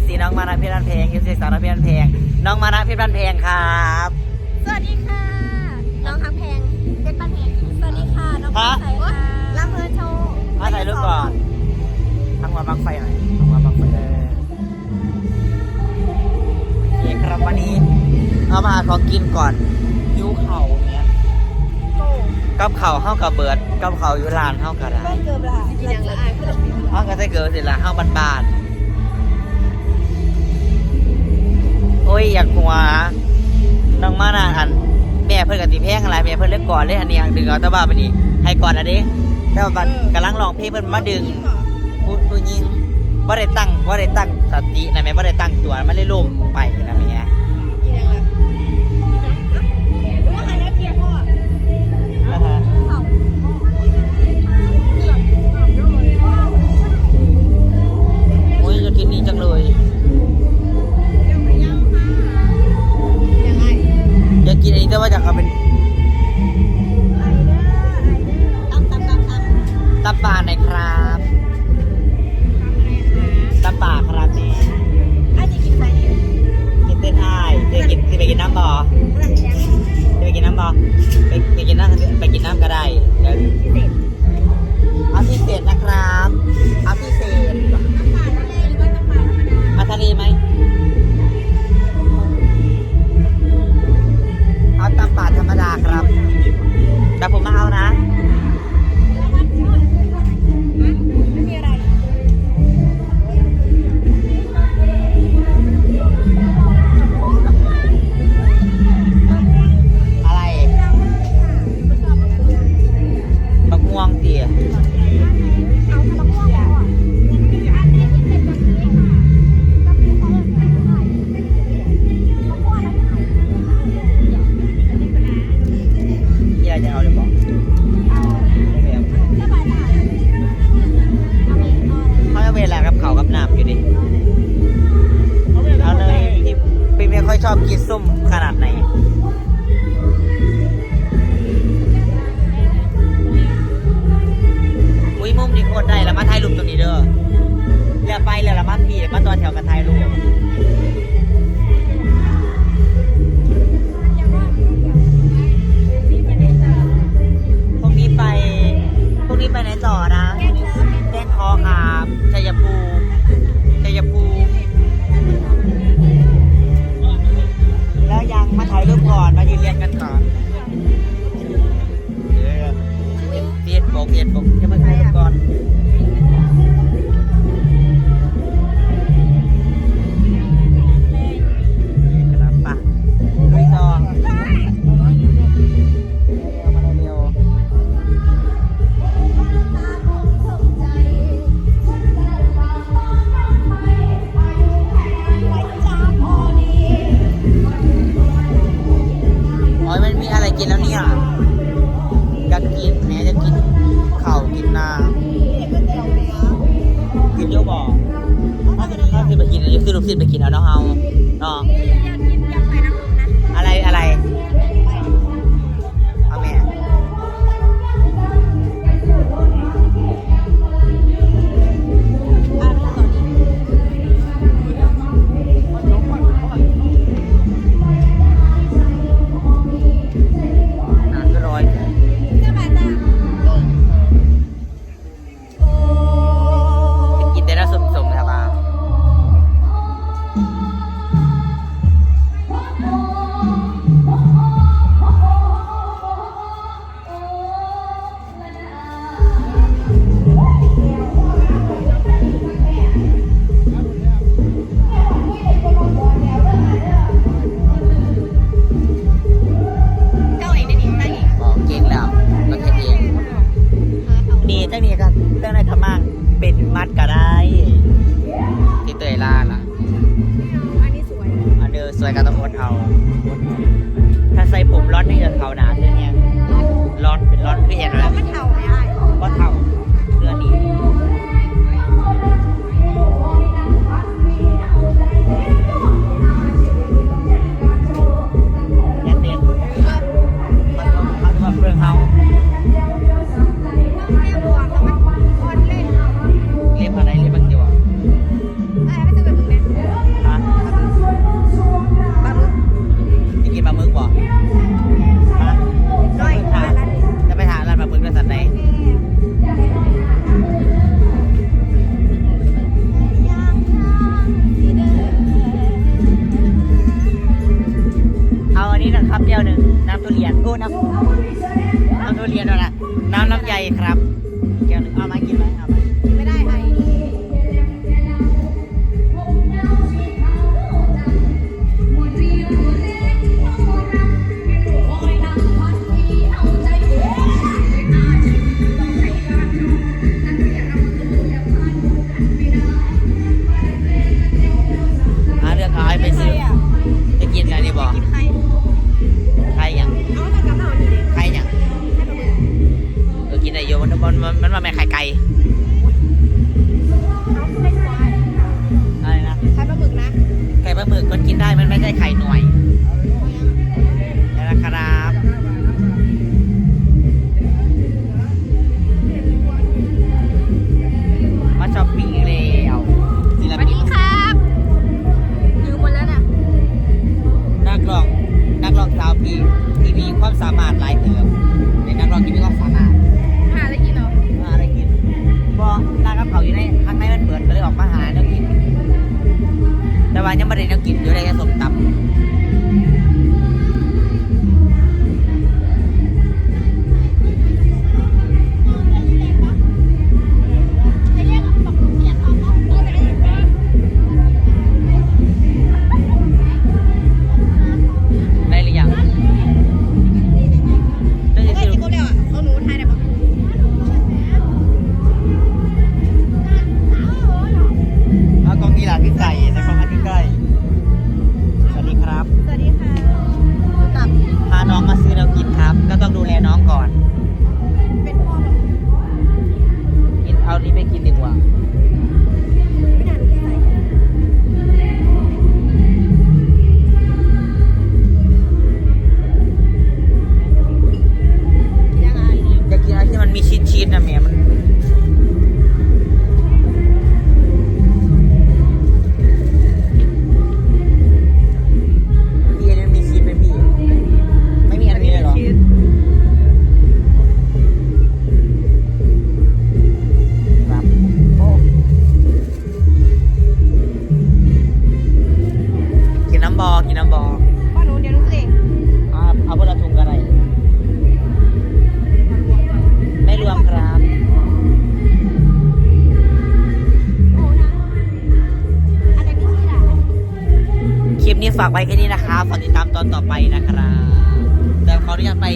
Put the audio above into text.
FC น้องมานะเพชรบ้านแพง FC สาวน้อยเพชรบ้านแพง น้องมานะเพชรบ้านแพงครับสวัสดีค่ะ น้องฮักแพงเป็นปันแพงสวัสดีค่ะ น้องฮะใสค่ะลำเพลินโชว์มาถ่ายรูปก่อนทั้งวันบังไฟหน่อยทั้งวันบังไฟเลยโอเคครับวันนี้เอามาหาของกินก่อนยูเข่าเนี่ยโก้กับเข่าเข้ากับเบิร์ดกับเข่าอยู่ร้านเข้ากับร้าไม่นเกินละกินอย่างละอายคือเราเข้ากับไส้เกิร์ลสิละเข้าบ้านๆ อ้ยอยากหัวน้องมานะอันแม่เพิ่นกับตีแพงอะไรแม่เพิ่นเลือกก่อนเลยอันนี้ดึงเอาแตะบ้าไปนี่ให้ก่อนอันนี้แต่ว่าบัดกำลังร้องเพลงเพิ่นมาดึงผู้ผู้หญิงว่าได้ตั้งว่าได้ตั้งสตินะแม่ว่าได้ตั้งตัวมันเลยล่มไปนะแม่ ชอบกินส้มขนาดไหนอุ้ยมุมนี้โคตรได้แล้วมาถ่ายรูปตรงนี้เด้อเรือไปเรือละมาพี่มาตอนแถวกันถ่ายรูป ยืนเรียงกันก่อน กินแล้วเนี่ยอยากกินแม่จะกินข้าวกินนากินเยอะบอกถ้าจะถ้าจะไปกินจะซื้อลูกศิษย์ไปกินเอาเนาะเฮาเนาะอะไร เท่าหนาเท่านี้ร้อนเป็นร้อนคือเห็นแล้วก็เท่า เอาทุเรียนด้วยนะน้ำลำไยครับเกี๊ยวหนึ่งเอามากินไหมเอามา มันเป็นไข่ไก่ regreso. ฝากไว้แค่นี้นะคะฝากติดตามตอนต่อไปนะครับแต่ขออนุญาตไป